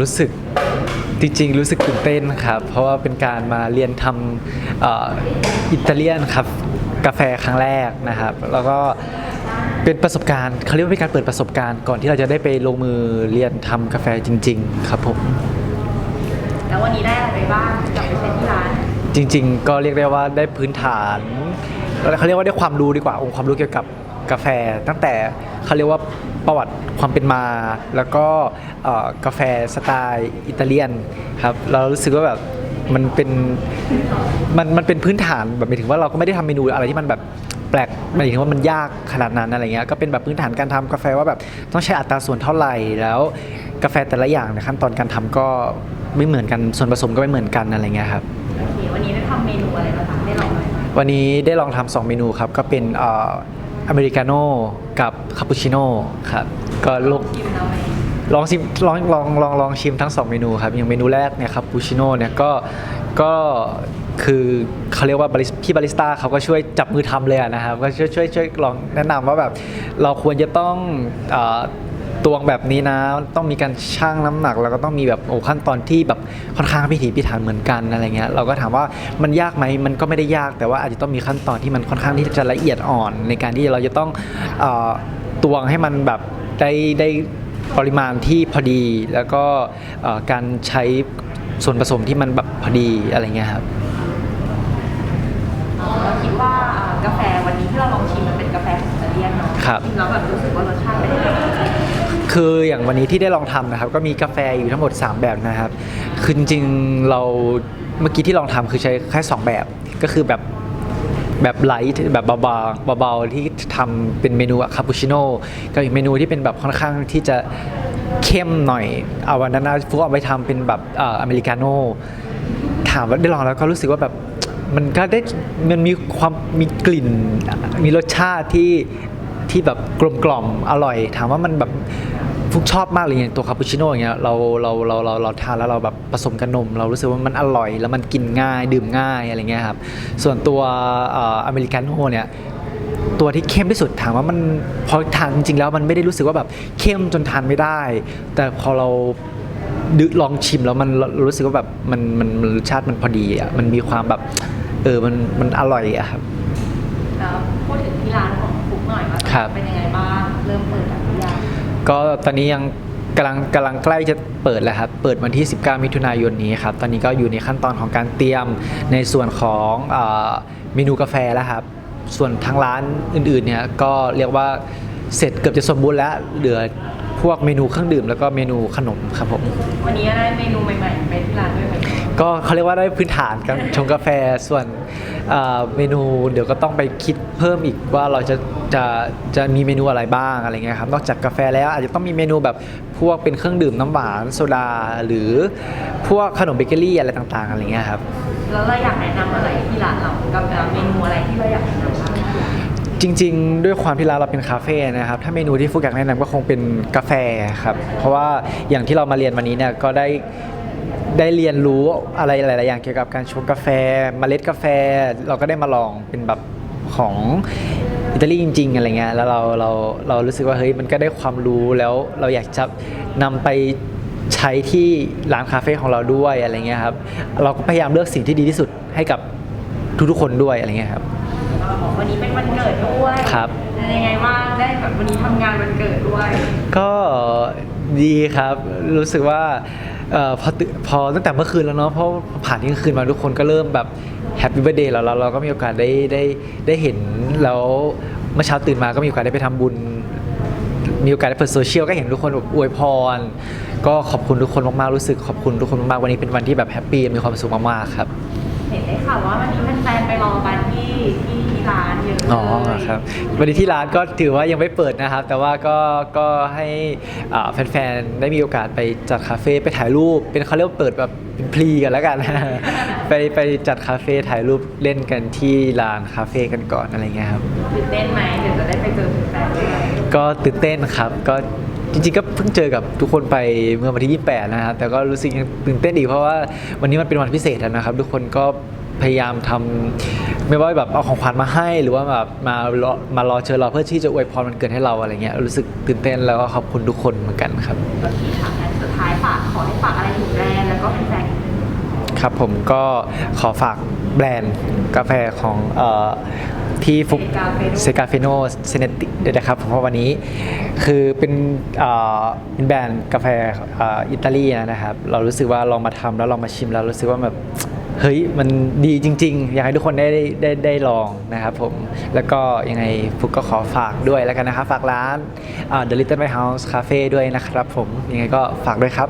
รู้สึกจริงๆ รู้สึกตื่นเต้นครับ เพราะว่าเป็นการมาเรียนทำเอ่ออิตาเลียนครับกาแฟครั้งแรกนะครับ แล้วก็เป็นประสบการณ์เขาเรียกว่าเป็นการเปิดประสบการณ์ก่อนที่เราจะได้ไปลงมือเรียนทำกาแฟจริง ๆ ครับผมแล้ววันนี้ได้อะไรไปบ้างกลับไปใช้ที่ร้าน จริง ๆ ก็เรียกได้ว่าได้พื้นฐานเขาเรียกว่าได้ความรู้ดีกว่าองค์ความรู้เกี่ยวกับ กาแฟ ตั้งแต่เขาเรียกว่าประวัติความเป็นมา แล้วก็เอ่อกาแฟสไตล์อิตาเลียนครับเรารู้สึกว่าแบบมันเป็นมันมันเป็นพื้นฐานแบบหมายถึงว่าเราก็ไม่ได้ทำเมนูอะไรที่มันแบบแปลกหมายถึงว่ามันยากขนาดนั้นอะไรเงี้ยก็เป็นแบบพื้นฐานการทำกาแฟว่าแบบต้องใช้อัตราส่วนเท่าไหร่แล้วกาแฟแต่ละอย่างในขั้นตอนการทำก็ไม่เหมือนกันส่วนผสมก็ไม่เหมือนกันอะไรเงี้ยครับโอเควันนี้ได้ทำเมนูอะไรมาบ้างได้ลองไหมวันนี้ได้ลองทำสองเมนูครับก็เป็นเอเมริกาโน่กับคาปูชิโน่ครับก็ลองกินแล้วไหมลองชิมลองลองลองลองชิมทั้งสองเมนูครับอย่างเมนูแรกเนี่ยคาปูชิโน่เนี่ยก็ก็คือเขาเรียกว่าบาริสพี่บาริสต้าเขาก็ช่วยจับมือทำเลยนะครับก็ช่วยช่วยช่วยลองแนะนำว่าแบบเราควรจะต้องอ่อ ตวงแบบนี้นะต้องมีการชั่งน้ำหนัก แล้วก็ต้องมีแบบโอ้ขั้นตอนที่แบบค่อนข้างพิถีพิถันเหมือนกันอะไรเงี้ยเราก็ถามว่ามันยากไหมมันก็ไม่ได้ยาก แต่ว่าอาจจะต้องมีขั้นตอนที่มันค่อนข้างที่จะละเอียดอ่อน ในการที่เราจะต้องเอ่อตวงให้มันแบบได้ได้ปริมาณที่พอดี แล้วก็เอ่อการใช้ส่วนผสมที่มันแบบพอดีอะไรเงี้ยครับเราคิดว่าอ่ากาแฟวันนี้ที่เราลองชิมมันเป็นกาแฟของอิตาเลียนเนาะครับชิมแล้วแบบรู้สึกว่ารสชาติเป็นยังไง คืออย่างวันนี้ที่ได้ลองทำนะครับ ก็มีกาแฟอยู่ทั้งหมด 3 แบบนะครับคือจริงๆเราเมื่อกี้ที่ลองทำคือใช้แค่ 2 แบบก็คือแบบแบบไลท์แบบเบาๆเบาๆที่ทำเป็นเมนูคาปูชิโน่กับอีกเมนูที่เป็นแบบค่อนข้างที่จะเข้มหน่อย เอาวันนั้นนะฟุกเอาไปทำเป็นแบบอออเมริกาโน่ถามว่าได้ลองแล้วก็รู้สึกว่าแบบมันก็ได้มันมีความมีกลิ่น มีรสชาติที่ที่แบบกลมกล่อมอร่อย ถามว่ามันแบบ ฟุกชอบมากเลยอย่างตัวคาปูชิโน่อย่างเงี้ยเราเราเราเราเราทานแล้วเราแบบผสมกับนม เรารู้สึกว่ามันอร่อย แล้วมันกินง่ายดื่มง่ายอะไรเงี้ยครับส่วนตัวเอ่ออเมริกาโน่เนี่ยตัวที่เข้มที่สุดถามว่ามันพอทานจริงๆแล้วมันไม่ได้รู้สึกว่าแบบเข้มจนทานไม่ได้ แต่พอเราดึลองชิมแล้วมันรู้สึกว่าแบบมันมันมันรสชาติมันพอดีอะมันมีความแบบเออมันมันอร่อยอะครับแล้วพูดถึงที่ร้านของฟุกหน่อยว่าครับเป็นยังไงบ้างเริ่มเปิดแล้วหรือยัง ก็ตอนนี้ยังกำลังกำลังใกล้จะเปิดแล้วครับ เปิดวันที่ 19 มิถุนายนนี้ครับ ตอนนี้ก็อยู่ในขั้นตอนของการเตรียมในส่วนของเออเมนูกาแฟแล้วครับ ส่วนทางร้านอื่นๆเนี่ยก็เรียกว่าเสร็จเกือบจะสมบูรณ์แล้ว เหลือ พวกเมนูเครื่องดื่มแล้วก็เมนูขนมครับผม วันนี้ได้เมนูใหม่ๆไปที่ร้านด้วยไหมก็เขาเรียกว่าได้พื้นฐานการชงกาแฟส่วนเอ่อเมนูเดี๋ยวก็ต้องไปคิดเพิ่มอีกว่าเราจะจะจะมีเมนูอะไรบ้างอะไรเงี้ยครับนอกจากกาแฟแล้วอาจจะต้องมีเมนูแบบพวกเป็นเครื่องดื่มน้ำหวานโซดา หรือพวกขนมเบเกอรี่อะไรต่างๆอะไรเงี้ยครับแล้วเราอยากแนะนำอะไรที่ร้านเรากับเมนูอะไรที่เราอยากแนะนำบ้าง จริง ๆ ด้วยความที่ร้านเราเป็นคาเฟ่นะครับ ถ้าเมนูที่ฟุกอยากแนะนำก็คงเป็นกาแฟครับ เพราะว่าอย่างที่เรามาเรียนวันนี้เนี่ยก็ได้ได้เรียนรู้อะไรหลาย ๆ อย่างเกี่ยวกับการชงกาแฟเมล็ดกาแฟ เราก็ได้มาลองเป็นแบบของอิตาลีจริง ๆ อะไรเงี้ยแล้วเราเราเรารู้สึกว่าเฮ้ยมันก็ได้ความรู้แล้วเราอยากจะนำไปใช้ที่ร้านคาเฟ่ของเราด้วยอะไรเงี้ยครับเราก็พยายามเลือกสิ่งที่ดีที่สุดให้กับทุกๆคนด้วยอะไรเงี้ยครับ วันนี้เป็นวันเกิดด้วยครับเป็นยังไงบ้างได้แบบวันนี้ทำงานวันเกิดด้วยก็ดีครับรู้สึกว่าเอ่อพอตื่นพอตั้งแต่เมื่อคืนแล้วเนาะเพราะผ่านที่คืนมาทุกคนก็เริ่มแบบแฮปปี้เบ t ร์ a เดย์แล้วเราเราก็มีโอกาสได้ได้ได้เห็นแล้วเมื่อเช้าตื่นมาก็มีโอกาสได้ไปทำบุญ มีโอกาสได้เปิดโซเชียลก็เห็นทุกคนแบบอวยพร ก็ขอบคุณทุกคนมากๆรู้สึกขอบคุณทุกคนมากๆวันนี้เป็นวันที่แบบแฮปปี้มีความสุขมากๆครับ เห็นได้ข่าวว่าวันนี้แฟนๆไปรอกันที่ที่ ร้านเยอะเลยอ๋อครับวันนี้ที่ร้านก็ถือว่ายังไม่เปิดนะครับ แต่ว่าก็ก็ให้อ่าแฟนๆได้มีโอกาสไปจัดคาเฟ่ไปถ่ายรูป เป็นเขาเรียกว่าเปิดแบบเป็นพลีกันแล้วกัน ไปไปจัดคาเฟ่ถ่ายรูปเล่นกันที่ลานคาเฟ่กันก่อนอะไรเงี้ยครับ ตื่นเต้นไหมเดี๋ยวจะได้ไปเจอแฟนๆด้วยก็ตื่นเต้นครับก็จริงๆก็เพิ่งเจอกับทุกคนไปเมื่อวันที่ 28 นะครับแต่ก็รู้สึกยังตื่นเต้นอีกเพราะว่าวันนี้มันเป็นวันพิเศษนะครับ ทุกคนก็ พยายามทำไม่ว่าแบบเอาของขวัญมาให้หรือว่าแบบมารอมารอเชิญเราเพื่อที่จะอวยพรมันเกิดให้เราอะไรเงี้ยรู้สึกตื่นเต้นแล้วก็ขอบคุณทุกคนเหมือนกันครับโอเคค่ะงั้นสุดท้ายฝากขอให้ฝากอะไรถึงแบรนด์แล้วก็แฟนๆครับผมก็ขอฝากแบรนด์กาแฟของเออที่ฟุกเซกาเฟโนเซเนติด้วยนะครับเพราะวันนี้คือเป็นเอ่อเป็นแบรนด์กาแฟออิตาลีนะครับ เรารู้สึกว่าลองมาทำแล้วลองมาชิมแล้วรู้สึกว่าแบบ เฮ้ยมันดีจริง ๆ อยากให้ทุกคนได้ได้ได้ได้ลองนะครับผม แล้วก็ยังไงฟุกก็ขอฝากด้วยแล้วกันนะครับ ฝากร้าน The Little White House Cafe ด้วยนะครับผม ยังไงก็ฝากด้วยครับ